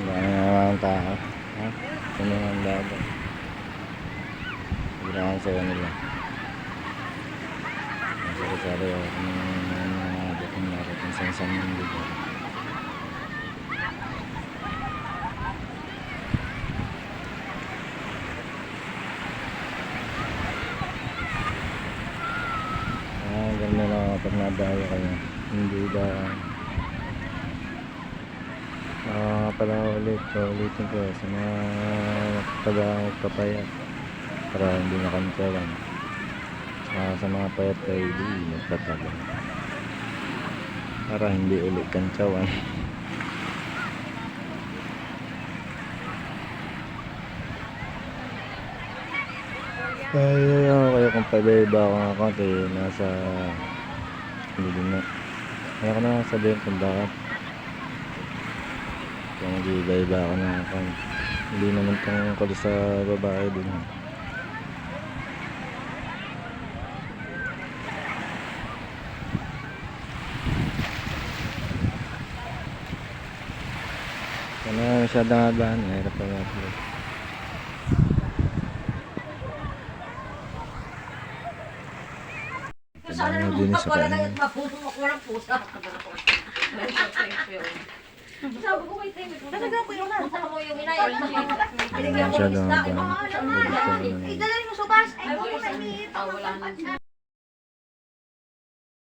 Ang dami na naman tao. Ha? Sino ang dabo? Girahan sa kanila. Ang sari-sari o kung mga dating narating sa isang lugar. Ah, ganda na kapag nadayo kayo. Hindi ba Ah, pala ulit. So, ulitin ko sa mga taga-papayat para hindi na kansalan. Saka sa mga payat kay di magtatagal. Para hindi ulit kantsawan. Ay, ayaw kayo kung pababa ako ng konti. Nasa... Hindi din na. Ayaw ko na sabihin kung bakit. Kung di-iba ako ng account. Hindi naman tungkol sa babae din. ha. Ano masyadong habaan. Mahirap pa mag-upload. Sana naman din sa wala kanya? na mapuso mo ko ng pusa. Sabi ko may time. Talaga ko yun na. Punta mo yung inay. Binigyan ko ng isda. Ay, ko naman- mo subas. Ay, Ah, wala na.